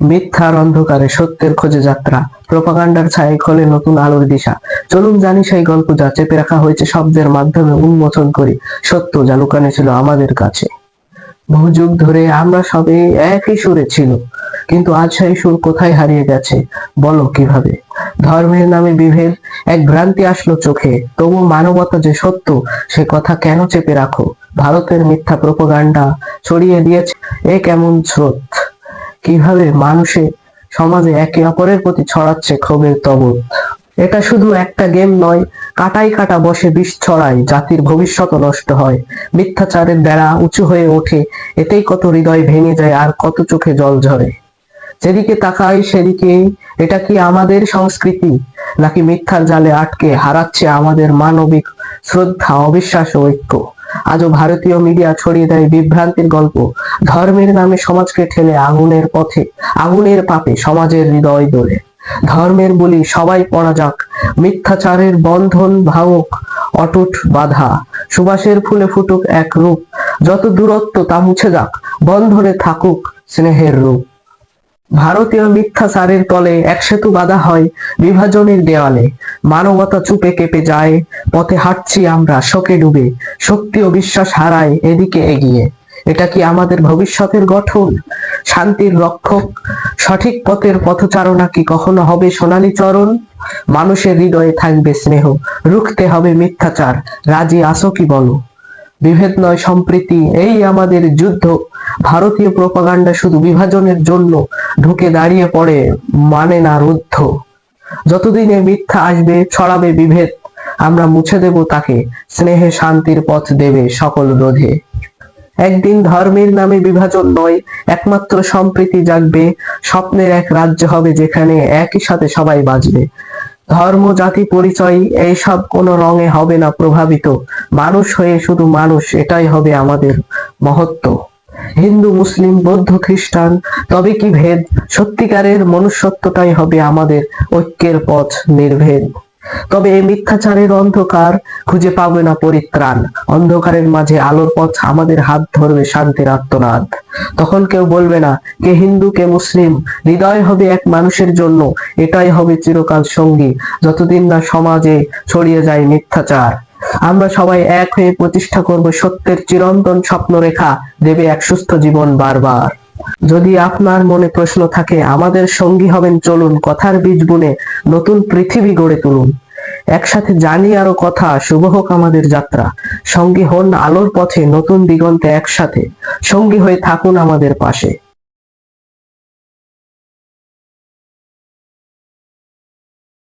মিথ্যার অন্ধকারে সত্যের খোঁজে যাত্রা। প্রোপাগান্ডার ছায় খোলে নতুন আলোর দিশা। চলুন জানি সেই গল্প যা চেপে রাখা হয়েছে শব্দের মাধ্যমে উন্মোচন করি। সত্য যা লুকানো ছিল আমাদের কাছে। বহু যুগ ধরে আমরা সবে একই সুরে ছিল। কিন্তু আজ সেই সুর কোথায় হারিয়ে গেছে, বলো কীভাবে? ধর্মের নামে বিভেদ, এক ভ্রান্তি আসলো চোখে। তবু মানবতা যে সত্য, সে কথা কেন চেপে রাখো? ভারতের মিথ্যা প্রোপাগান্ডা ছড়িয়ে দিয়েছে এ কেমন স্রোত? কীভাবে মানুষে সমাজে একে অপরের প্রতি ছড়াচ্ছে ক্ষোভের তবর এটা শুধু একটা গেম নয় কাটাই কাটা বসে বিষ ছড়ায়, জাতির ভবিষ্যৎ নষ্ট হয়। মিথ্যাচারের বেড়া উঁচু হয়ে ওঠে, এতেই কত হৃদয় ভেঙে যায় আর কত চোখে জল ঝরে। যেদিকে তাকাই সেদিকে, এটা কি আমাদের সংস্কৃতি? নাকি মিথ্যার জালে আটকে হারাচ্ছে আমাদের মানবিক শ্রদ্ধা, অবিশ্বাস ঐক্য? আজও ভারতীয় মিডিয়া ছড়িয়ে দেয় বিভ্রান্তির গল্প। ধর্মের নামে সমাজকে ঠেলে আগুনের পথে, আগুনের পাপে সমাজের হৃদয় দোলে। ধর্মের বলি সবাই পড়া যাক, মিথ্যাচারের বন্ধন ভাবক অটুট বাধা, সুবাসের ফুলে ফুটুক এক রূপ। যত দূরত্ব তা মুছে যাক, বন্ধনে থাকুক স্নেহের রূপ। ভারতীয় মিথ্যাচারের তলে এক সেতু বাধা হয় বিভাজনের দেওয়ালে মানবতা চুপে কেঁপে যায়, পথে হাঁটছি আমরা শোকে ডুবে, শক্তি ও বিশ্বাস হারায় এদিকে এগিয়ে। এটা কি আমাদের ভবিষ্যতের গঠন? শান্তির রক্ষক, সঠিক পথের পথচারণা কি কখনো হবে সোনালী চরণ? মানুষের হৃদয়ে থাকবে স্নেহ, রুখতে হবে মিথ্যাচার। রাজি আসো কি বলো? বিভেদ নয় সম্প্রীতি, এই আমাদের যুদ্ধ। ভারতীয় প্রপাগান্ডা শুধু বিভাজনের জন্য ঢুকে দাঁড়িয়ে পড়ে মানে না রুদ্ধ। যতদিনে মিথ্যা আসবে, ছড়াবে বিভেদ, আমরা মুছে দেব তাকে। স্নেহে শান্তির পথ দেবে সকল রোধে। একদিন ধর্মের নামে বিভাজন নয়, একমাত্র সম্প্রীতি জাগবে, স্বপ্নের এক রাজ্য হবে যেখানে একই সাথে সবাই বাঁচবে। ধর্ম, জাতি, পরিচয়, এইসব কোনো রঙে হবে না প্রভাবিত। মানুষ হয়ে শুধু মানুষ, এটাই হবে আমাদের মহত্ব। হিন্দু, মুসলিম, বৌদ্ধ, খ্রিস্টান, তবে কি ভেদ? সত্যিকারের মনুষ্যত্বটাই হবে আমাদের ঐক্যের পথ নির্ভেদ। তবে এই মিথ্যাচারের অন্ধকার খুঁজে পাবে না পরিত্রাণ। অন্ধকারের মাঝে আলোর পথ আমাদের হাত ধরবে শান্তির আত্মনাদ তখন কেউ বলবে না, কে হিন্দু, কে মুসলিম, হৃদয় হবে এক মানুষের জন্য, এটাই হবে চিরকাল সঙ্গী, যতদিন না সমাজে ছড়িয়ে যায় মিথ্যাচার। আমরা সবাই এক হয়ে প্রতিষ্ঠা করব সত্যের চিরন্তন স্বপ্ন রেখা দেবে এক সুস্থ জীবন বারবার। যদি আপনার মনে প্রশ্ন থাকে, আমাদের সঙ্গী হবেন, চলুন কথার বীজ বুনে নতুন পৃথিবী গড়ে তুলুন। একসাথে জানি আরও কথা, শুভ হোক আমাদের যাত্রা। সঙ্গী হন আলোর পথে, নতুন দিগন্তে একসাথে। সঙ্গী হয়ে থাকুন আমাদের পাশে।